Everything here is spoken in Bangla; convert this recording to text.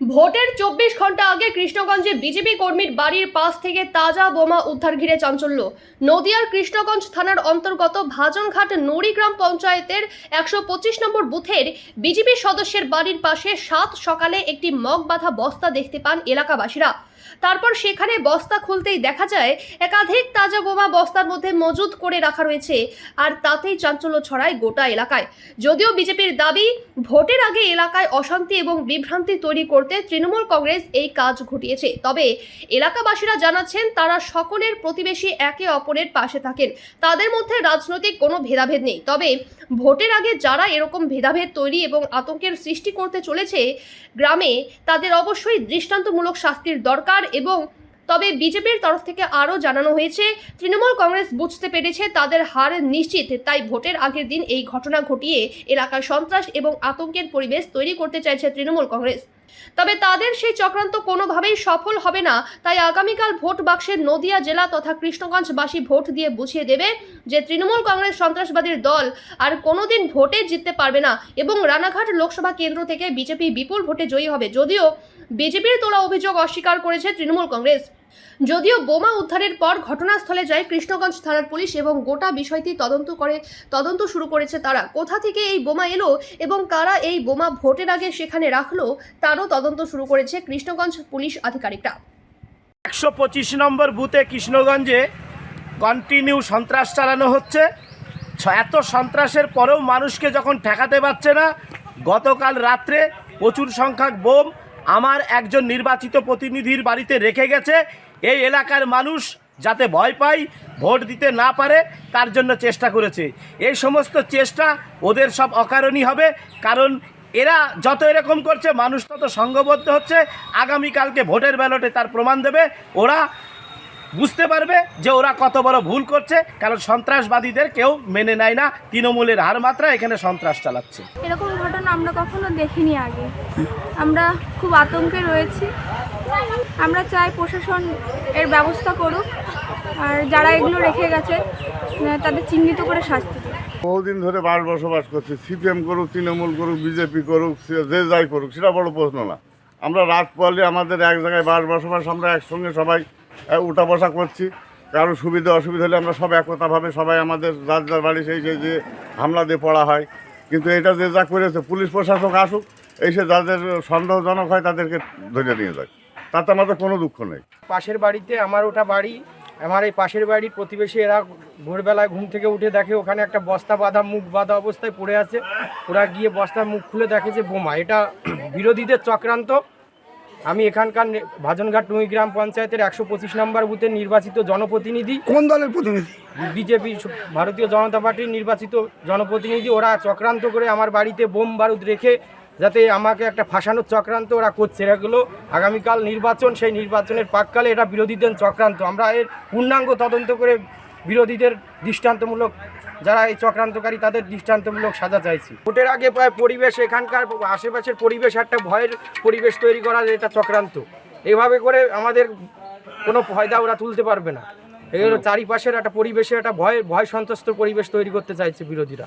ভোটের চব্বিশ ঘণ্টা আগে কৃষ্ণগঞ্জে বিজেপি কর্মীর বাড়ির পাশ থেকে তাজা বোমা উদ্ধার ঘিরে চাঞ্চল্য। নদিয়ার কৃষ্ণগঞ্জ থানার অন্তর্গত ভাজনঘাট নড়িগ্রাম পঞ্চায়েতের একশো পঁচিশ নম্বর বুথের বিজেপি সদস্যের বাড়ির পাশে সাত সকালে একটি মগ বাঁধা বস্তা দেখতে পান এলাকাবাসীরা। তারপর সেখানে বস্তা খুলতেই দেখা যায় একাধিক তাজা বোমা বস্তার মধ্যে মজুত করে রাখা রয়েছে, আর তাতেই চাঞ্চল্য ছড়ায় গোটা এলাকায়। যদিও বিজেপির দাবি, ভোটের আগে এলাকায় অশান্তি এবং বিভ্রান্তি তৈরি করতে তৃণমূল কংগ্রেস এই কাজ ঘটিয়েছে। তবে এলাকাবাসীরা জানাচ্ছেন, তারা সকলের প্রতিবেশী একে অপরের পাশে থাকেন। তাদের মধ্যে রাজনৈতিক কোনো ভেদাভেদ নেই। তবে ভোটের আগে যারা এরকম ভেদাভেদ তৈরি এবং আতঙ্কের সৃষ্টি করতে চলেছে গ্রামে, তাদের অবশ্যই দৃষ্টান্তমূলক শাস্তির দরকার। এবং তবে বিজেপির তরফ থেকে আরও জানানো হয়েছে, তৃণমূল কংগ্রেস বুঝতে পেরেছে তাদের হার নিশ্চিত, তাই ভোটের আগের দিন এই ঘটনা ঘটিয়ে এলাকায় সন্ত্রাস এবং আতঙ্কের পরিবেশ তৈরি করতে চাইছে তৃণমূল কংগ্রেস। তবে তাদের সেই চক্রান্ত কোনোভাবেই সফল হবে না, তাই আগামীকাল ভোট বাক্সের নদিয়া জেলা তথা কৃষ্ণগঞ্জবাসী ভোট দিয়ে বুঝিয়ে দেবে যে তৃণমূল কংগ্রেস সন্ত্রাসবাদীর দল আর কোনোদিন ভোটে জিততে পারবে না এবং রানাঘাট লোকসভা কেন্দ্র থেকে বিজেপি বিপুল ভোটে জয়ী হবে, যদিও বিজেপির তোলা অভিযোগ অস্বীকার করেছে তৃণমূল কংগ্রেস। যদিও বোমা উদ্ধারের পর ঘটনাস্থলে যায় কৃষ্ণগঞ্জ থানার পুলিশ এবং গোটা বিষয়টি তদন্ত করে, তদন্ত শুরু করেছে তারা। কোথা থেকে এই বোমা এলো এবং কারা এই বোমা ভোটের আগে সেখানে রাখল, তারও তদন্ত শুরু করেছে কৃষ্ণগঞ্জ পুলিশ আধিকারিকরা। একশো পঁচিশ নম্বর বুথে কৃষ্ণগঞ্জে কন্টিনিউ সন্ত্রাস চালানো হচ্ছে। এত সন্ত্রাসের পরেও মানুষকে যখন ঠেকাতে পারছে না, গতকাল রাত্রে প্রচুর সংখ্যক বোম আমার একজন নির্বাচিত প্রতিনিধির বাড়িতে রেখে গেছে। এই এলাকার মানুষ যাতে ভয় পায়, ভোট দিতে না পারে, তার জন্য চেষ্টা করেছে। এই সমস্ত চেষ্টা ওদের সব অকারণই হবে, কারণ এরা যত এরকম করছে, মানুষ তত সংঘবদ্ধ হচ্ছে। আগামীকালকে ভোটের ব্যালটে তার প্রমাণ দেবে। ওরা বুঝতে পারবে যে ওরা কত বড় ভুল করছে কারণ সন্ত্রাসবাদীদের কেউ মেনে নেয় না তৃণমূলের হার মাত্রা এখানে সন্ত্রাস চালাচ্ছে। এরকম ঘটনা আমরা কখনো দেখিনি আগে। আমরা খুব আতঙ্কে রয়েছি। আমরা চাই প্রশাসন এর ব্যবস্থা করুক আর যারা এগুলো রেখে গেছে তাদের চিহ্নিত করে শাস্তি বহুদিন ধরে বাস বসবাস করছি সিপিএম করুক তৃণমূল করুক বিজেপি করুক যে যাই করুক সেটা বড় প্রশ্ন না। আমরা রাত পড়লে আমাদের এক জায়গায় বাস বসবাস আমরা একসঙ্গে সবাই উঠা বসা করছি। কারও সুবিধা, অসুবিধা হলে আমরা সব একতাভাবে সবাই আমাদের যার যার বাড়ি সেই সেই যে হামলা দিয়ে পড়া হয়। কিন্তু এটা যে যা করেছে, পুলিশ প্রশাসক আসুক, এসে যাদের সন্দেহজনক হয় তাদেরকে ধরে নিয়ে যায়। তাতে আমাদের কোনো দুঃখ নেই। পাশের বাড়িতে আমার ওটা বাড়ি, আমার এই পাশের বাড়ির প্রতিবেশী এরা ভোরবেলায় ঘুম থেকে উঠে দেখে ওখানে একটা বস্তা বাঁধা, মুখ বাঁধা অবস্থায় পড়ে আছে। ওরা গিয়ে বস্তার মুখ খুলে দেখে যে বোমা, এটা বিরোধীদের চক্রান্ত। আমি এখানকার ভাজনঘাট টুই গ্রাম পঞ্চায়েতের একশো পঁচিশ নম্বর বুথের নির্বাচিত জনপ্রতিনিধি। কোন দলের প্রতিনিধি? বিজেপি ভারতীয় জনতা পার্টির নির্বাচিত জনপ্রতিনিধি ওরা চক্রান্ত করে আমার বাড়িতে বোম বারুদ রেখে যাতে আমাকে একটা ফাঁসানোর চক্রান্ত ওরা করছে। এগুলো আগামীকাল নির্বাচন সেই নির্বাচনের পাককালে এটা বিরোধীদের চক্রান্ত। আমরা এর পূর্ণাঙ্গ তদন্ত করে বিরোধীদের দৃষ্টান্তমূলক যারা এই চক্রান্তকারী, তাদের দৃষ্টান্তমূলক সাজা চাইছি। ভোটের আগে প্রায় পরিবেশ, এখানকার আশেপাশের পরিবেশ, একটা ভয়ের পরিবেশ তৈরি করা এটা চক্রান্ত। এভাবে করে আমাদের কোনো ফয়দা ওরা তুলতে পারবে না। এগুলো চারিপাশের একটা পরিবেশে একটা ভয় ভয় সন্ত্রস্ত পরিবেশ তৈরি করতে চাইছে বিরোধীরা।